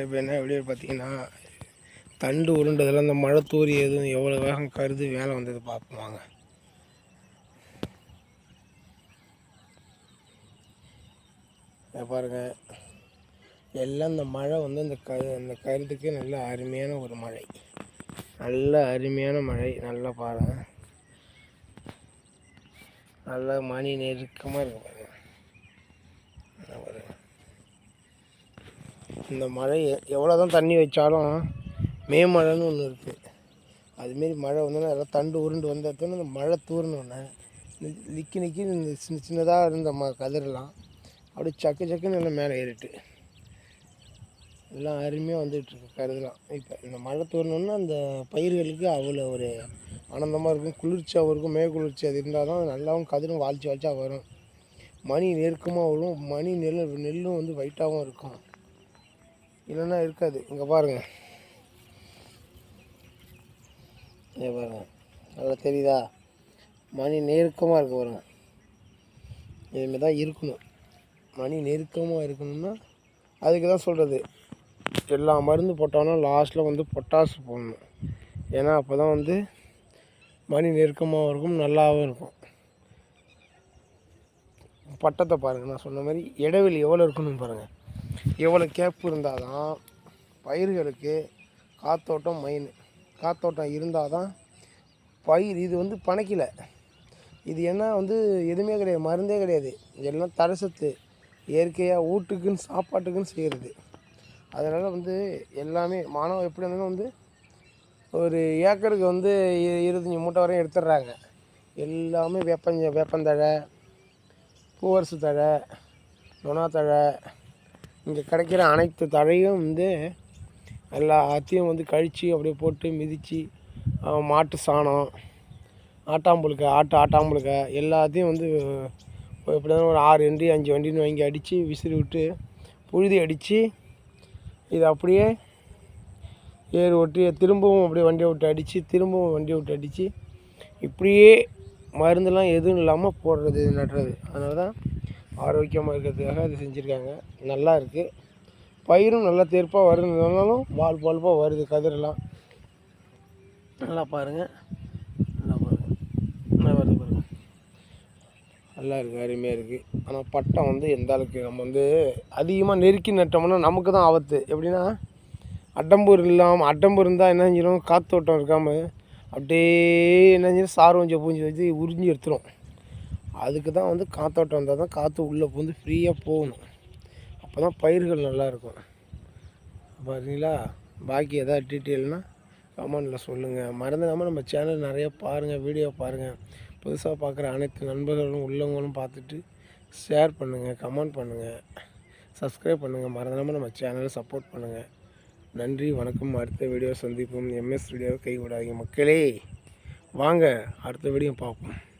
இப்போ என்ன வெளியே பார்த்தீங்கன்னா தண்டு உருண்டதில் அந்த மழை தூரி எதுவும் எவ்வளோ வேகம் கருது வேலை வந்தது பார்ப்போம் வாங்க. பாருங்க. எல்லாம் இந்த மழை வந்து அந்த க அந்த கருதுக்கு நல்ல அருமையான ஒரு மழை. நல்ல அருமையான மழை நல்லா பாருங்க. நல்லா மணி நெருக்கமாக இருக்கும் பாருங்கள் பாருங்கள் இந்த மழை எவ்வளோ தான் தண்ணி வச்சாலும் மே மழைன்னு ஒன்று இருக்குது அதுமாரி மழை வந்தோன்னா எல்லாம் தண்டு உருண்டு வந்ததுன்னு இந்த மழை தூரணுன்னு நிற்கி நிற்கி இந்த சின்ன சின்னதாக இருந்த ம கதிரெல்லாம் அப்படியே சக்கு சக்குன்னு எல்லாம் மேலே ஏறிட்டு. எல்லாம் அருமையாக வந்துகிட்ருக்கு கருதலாம் இப்போ இந்த மழை தூரணுன்னா அந்த பயிர்களுக்கு அவ்வளோ ஒரு ஆனந்தமாக இருக்கும். குளிர்ச்சியாகவும் இருக்கும். மே குளிர்ச்சி அது இருந்தால் தான் நல்லாவும் கதிரும் வாழ்ச்சி வாழ்ச்சா வரும். மணி நெருக்கமாக வரும். மணி நெல் நெல்லும் வந்து வைட்டாகவும் இருக்கும். இல்லைன்னா இருக்காது. இங்கே பாருங்கள் இங்கே பாருங்கள் நல்லா தெரியுதா? மணி நெருக்கமாக இருக்க பாருங்க. இதுமாரி தான் இருக்கணும். மணி நெருக்கமாக இருக்கணும்னா அதுக்கு தான் சொல்கிறது எல்லா மருந்து போட்டாலும் லாஸ்ட்டில் வந்து பொட்டாசு போடணும். ஏன்னா அப்போ தான் வந்து மணி நெருக்கமாகவும் இருக்கும் நல்லாவும் இருக்கும். பட்டத்தை பாருங்கள் நான் சொன்ன மாதிரி இடைவெளி எவ்வளோ இருக்கணும் பாருங்கள் எவ்வளோ கேப் இருந்தால் தான் பயிர்களுக்கு காத்தோட்டம் மெயின் காத்தோட்டம் இருந்தால் தான் பயிர் இது வந்து பனைக்கல இது என்ன வந்து எதுவுமே கிடையாது மருந்தே கிடையாது. எல்லாம் தரசத்து இயற்கையாக வீட்டுக்குன்னு சாப்பாட்டுக்குன்னு செய்கிறது அதனால் வந்து எல்லாமே மானவம் எப்படி இருந்தாலும் வந்து ஒரு ஏக்கருக்கு வந்து இருபத்தஞ்சி மூட்டை வரையும் எடுத்துடுறாங்க. எல்லாமே வேப்பஞ்ச வேப்பந்தழை பூவரசு தழை நொணாத்தழை இங்கே கிடைக்கிற அனைத்து தழையும் வந்து எல்லாத்தையும் வந்து கழித்து அப்படியே போட்டு மிதித்து மாட்டு சாணம் ஆட்டாம்புழுக்கை ஆட்டு ஆட்டாம்புழுக்கை எல்லாத்தையும் வந்து எப்படி ஒரு ஆறு வண்டி அஞ்சு வண்டின்னு வாங்கி அடித்து விசிறி விட்டு புழுதி அடித்து இது அப்படியே ஏர் ஓட்டி திரும்பவும் அப்படியே வண்டியை விட்டு அடித்து திரும்பவும் வண்டியை விட்டு அடித்து இப்படியே மருந்தெல்லாம் எதுவும் இல்லாமல் போடுறது நடுறது. அதனால தான் ஆரோக்கியமாக இருக்கிறதுக்காக அது செஞ்சுருக்காங்க. நல்லா இருக்குது பயிரும் நல்லா தேர்ப்பாக வருதுனாலும் பால் பால்பாக வருது கதிரெல்லாம். நல்லா பாருங்கள் நல்லா பாருங்கள் நல்லா வருது பாருங்கள் நல்லா இருக்குது அருமையாக இருக்குது ஆனால் பட்டம் வந்து எந்த அளவுக்கு நம்ம வந்து அதிகமாக நெருக்கி நட்டோம்னா நமக்கு தான் ஆபத்து. எப்படின்னா அட்டம்பூர் இல்லாமல் அட்டம்பூர் இருந்தால் என்ன செஞ்சிடும் காற்றோட்டம் இருக்காமல் அப்படியே என்ன செஞ்சிடும் சார் கொஞ்சம் பூஞ்சி வச்சு உறிஞ்சி எடுத்துரும். அதுக்கு தான் வந்து காற்றோட்டம் வந்தால் தான் காற்று உள்ளே பூந்து ஃப்ரீயாக போகணும். அப்போ தான் பயிர்கள் நல்லா இருக்கும் பாருங்களா? பாக்கி எதாவது டீட்டெயில்னால் கமெண்டில் சொல்லுங்கள் மறந்துடாமல் நம்ம சேனல் நிறைய பாருங்கள் வீடியோ பாருங்கள் புதுசாக பார்க்குற அனைத்து நண்பர்களும் உள்ளவங்களும் பார்த்துட்டு ஷேர் பண்ணுங்கள் கமெண்ட் பண்ணுங்கள் சப்ஸ்கிரைப் பண்ணுங்கள் மறந்துடாமல் நம்ம சேனலை சப்போர்ட் பண்ணுங்கள் நன்றி வணக்கம். அடுத்த வீடியோ சந்திப்போம். எம்எஸ் வீடியோவை கை விடாதீங்க மக்களே. வாங்க அடுத்த வீடியோ பார்ப்போம்.